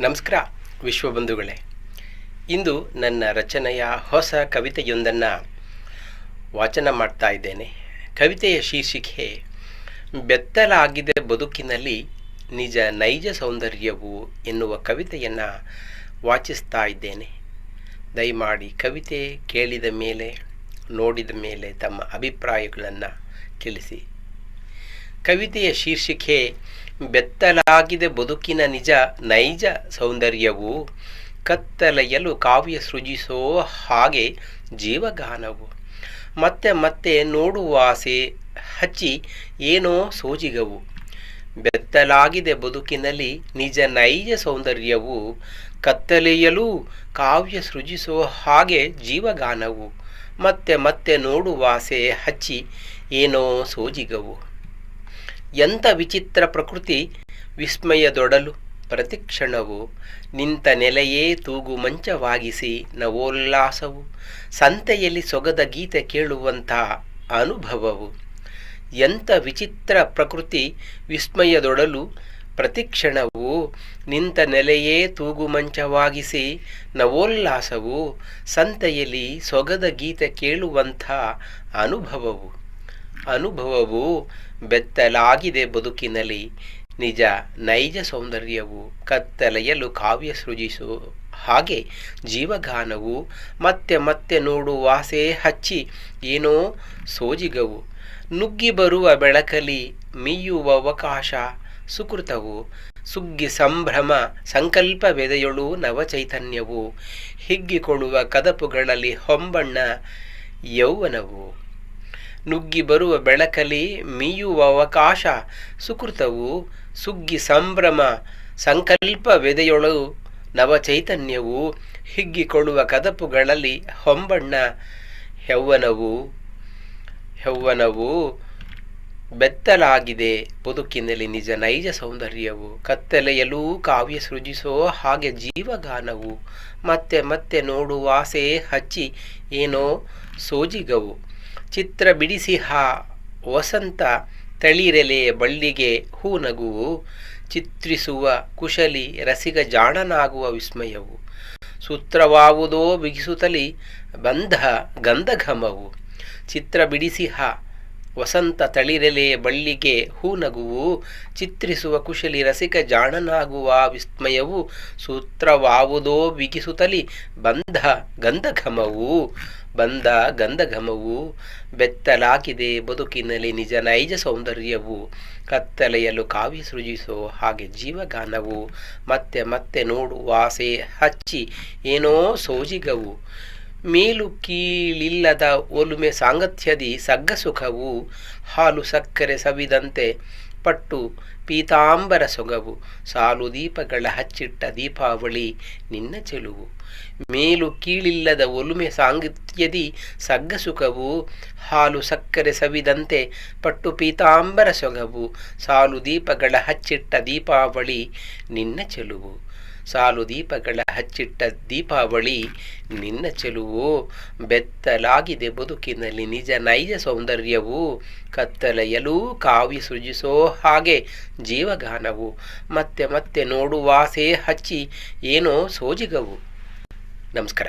ನಮಸ್ಕಾರ ವಿಶ್ವಬಂಧುಗಳೇ ಇಂದು ನನ್ನ ರಚನೆಯ ಹೊಸ ಕವಿತೆಯೊಂದನ್ನು ವಾಚನ ಮಾಡ್ತಾ ಇದ್ದೇನೆ. ಕವಿತೆಯ ಶೀರ್ಷಿಕೆ, ಬೆತ್ತಲಾಗಿದೆ ಬದುಕಿನಲ್ಲಿ ನಿಜ ನೈಜ ಸೌಂದರ್ಯವು ಎನ್ನುವ ಕವಿತೆಯನ್ನು ವಾಚಿಸ್ತಾ ಇದ್ದೇನೆ. ದಯಮಾಡಿ ಕವಿತೆ ಕೇಳಿದ ಮೇಲೆ, ನೋಡಿದ ಮೇಲೆ ತಮ್ಮ ಅಭಿಪ್ರಾಯಗಳನ್ನು ತಿಳಿಸಿ. ಕವಿತೆಯ ಶೀರ್ಷಿಕೆ, ಬೆತ್ತಲಾಗಿದೆ ಬದುಕಿನ ನಿಜ, ನೈಜ ಸೌಂದರ್ಯವು ಕತ್ತಲೆಯಲು ಕಾವ್ಯ ಸೃಜಿಸೋ ಹಾಗೆ ಜೀವಗಾನವು. ಮತ್ತೆ ಮತ್ತೆ ನೋಡುವ ಆಸೆ ಹಚ್ಚಿ ಏನೋ ಸೋಜಿಗವು. ಬೆತ್ತಲಾಗಿದೆ ಬದುಕಿನಲ್ಲಿ ನಿಜ, ನೈಜ ಸೌಂದರ್ಯವು ಕತ್ತಲೆಯಲು ಕಾವ್ಯ ಸೃಜಿಸೋ ಹಾಗೆ ಜೀವಗಾನವು. ಮತ್ತೆ ಮತ್ತೆ ನೋಡುವಾಸೆ ಹಚ್ಚಿ ಏನೋ ಸೋಜಿಗವು. ಎಂಥ ವಿಚಿತ್ರ ಪ್ರಕೃತಿ? ವಿಸ್ಮಯದೊಡಲು ಪ್ರತಿಕ್ಷಣವು ನಿಂತ ನೆಲೆಯೇ ತೂಗು ಮಂಚವಾಗಿಸಿ ನವೋಲ್ಲಾಸವು, ಸಂತೆಯಲ್ಲಿ ಸೊಗದ ಗೀತೆ ಕೇಳುವಂಥ ಅನುಭವವು. ಎಂಥ ವಿಚಿತ್ರ ಪ್ರಕೃತಿ? ವಿಸ್ಮಯದೊಡಲು ಪ್ರತಿಕ್ಷಣವು ನಿಂತ ನೆಲೆಯೇ ತೂಗು ಮಂಚವಾಗಿಸಿ ನವೋಲ್ಲಾಸವು, ಸಂತೆಯಲ್ಲಿ ಸೊಗದ ಗೀತೆ ಕೇಳುವಂಥ ಅನುಭವವು. ಅನುಭವವು ಬೆತ್ತಲಾಗಿದೆ ಬದುಕಿನಲ್ಲಿ. ನಿಜ, ನೈಜ ಸೌಂದರ್ಯವು ಕತ್ತಲೆಯಲು ಕಾವ್ಯ ಸೃಜಿಸು. ಹಾಗೆ ಜೀವಗಾನವು ಮತ್ತೆ ಮತ್ತೆ ನೋಡುವ ಆಸೆ ಹಚ್ಚಿ, ಏನೋ ಸೋಜಿಗವು. ನುಗ್ಗಿ ಬರುವ ಬೆಳಕಲಿ ಮೀಯುವ ಅವಕಾಶ ಸುಕೃತವು. ಸುಗ್ಗಿ ಸಂಭ್ರಮ, ಸಂಕಲ್ಪ ಬೆದೆಯೊಳು ನವಚೈತನ್ಯವು. ಹಿಗ್ಗಿಕೊಳ್ಳುವ ಕದಪುಗಳಲ್ಲಿ ಹೊಂಬಣ್ಣ, ಯೌವನವು. ನುಗ್ಗಿ ಬರುವ ಬೆಳಕಲಿ ಮೀಯುವ ಅವಕಾಶ ಸುಕೃತವು ಸುಗ್ಗಿ ಸಂಭ್ರಮ ಸಂಕಲ್ಪ ವೆದೆಯೊಳು ನವಚೈತನ್ಯವು ಹಿಗ್ಗಿಕೊಳ್ಳುವ ಕದಪುಗಳಲ್ಲಿ ಹೊಂಬಣ್ಣ ಯೌವನವು ಯೌವನವು ಬೆತ್ತಲಾಗಿದೆ ಬದುಕಿನಲ್ಲಿ ನಿಜ ನೈಜ ಸೌಂದರ್ಯವು ಕತ್ತಲೆಯಲ್ಲೂ ಕಾವ್ಯ ಸೃಜಿಸೋ ಹಾಗೆ ಜೀವಗಾನವು ಮತ್ತೆ ಮತ್ತೆ ನೋಡುವ ಆಸೆ ಹಚ್ಚಿ ಏನೋ ಸೋಜಿಗವು ಚಿತ್ರ ಬಿಡಿಸಿ ಹಾ, ವಸಂತ ತಳಿರೆಲೆ ಬಳ್ಳಿಗೆ ಹೂ ನಗುವು, ಚಿತ್ರಿಸುವ ಕುಶಲಿ ರಸಿಗ ಜಾಣನಾಗುವ ವಿಸ್ಮಯವು. ಸೂತ್ರವಾವುದೋ ಬಿಗಿಸುತ್ತಲಿ ಬಂಧ ಗಂಧಘಮವು. ಚಿತ್ರ ಬಿಡಿಸಿಹ ವಸಂತ ತಳಿರೆಲೆ ಬಳ್ಳಿಗೆ ಹೂ ನಗುವು, ಚಿತ್ರಿಸುವ ಕುಶಲಿ ರಸಿಕ ಜಾಣನಾಗುವ ವಿಸ್ಮಯವು ಸೂತ್ರವಾವುದೋ ಬಿಗಿಸುತ್ತಲಿ ಬಂಧ ಗಂಧಘಮವು ಬಂದ ಗಂಧಘಮವು, ಬೆತ್ತಲಾಗಿದೆ ಬದುಕಿನಲ್ಲಿ ನಿಜ ನೈಜ ಸೌಂದರ್ಯವು ಕತ್ತಲೆಯಲು ಕಾವ್ಯ ಸೃಜಿಸೋ ಹಾಗೆ ಜೀವಗಾನವು, ಮತ್ತೆ ಮತ್ತೆ ನೋಡುವ ಆಸೆ ಹಚ್ಚಿ ಏನೋ ಸೋಜಿಗವು ಮೇಲು ಕೀಳಿಲ್ಲದ ಒಲುಮೆ ಸಾಂಗತ್ಯದಿ ಸಗ್ಗಸುಖವು ಹಾಲು ಸಕ್ಕರೆ ಸವಿದಂತೆ ಪಟ್ಟು ಪೀತಾಂಬರ ಸೊಗವು, ಸಾಲು ದೀಪಗಳ ಹಚ್ಚಿಟ್ಟ ದೀಪಾವಳಿ ನಿನ್ನ ಚೆಲುವು. ಮೇಲು ಕೀಳಿಲ್ಲದ ಒಲುಮೆ ಸಾಂಗತ್ಯದಿ ಸಗ್ಗಸುಖವು ಹಾಲು ಸಕ್ಕರೆ ಸವಿದಂತೆ ಪಟ್ಟು ಪೀತಾಂಬರ ಸೊಗವು, ಸಾಲು ದೀಪಗಳ ಹಚ್ಚಿಟ್ಟ ದೀಪಾವಳಿ ನಿನ್ನ ಚೆಲುವು. ಸಾಲು ದೀಪಗಳ ಹಚ್ಚಿಟ್ಟ ದೀಪಾವಳಿ ನಿನ್ನ ಚೆಲುವು. ಬೆತ್ತಲಾಗಿದೆ ಬದುಕಿನಲ್ಲಿ ನಿಜ ನೈಜ ಸೌಂದರ್ಯವು. ಕತ್ತಲೆಯಲೂ ಕಾವಿ ಸೃಜಿಸೋ ಹಾಗೆ ಜೀವಗಾನವು. ಮತ್ತೆ ಮತ್ತೆ ನೋಡುವಾಸೆ ಹಚ್ಚಿ ಏನೋ ಸೋಜಿಗವು. ನಮಸ್ಕಾರ.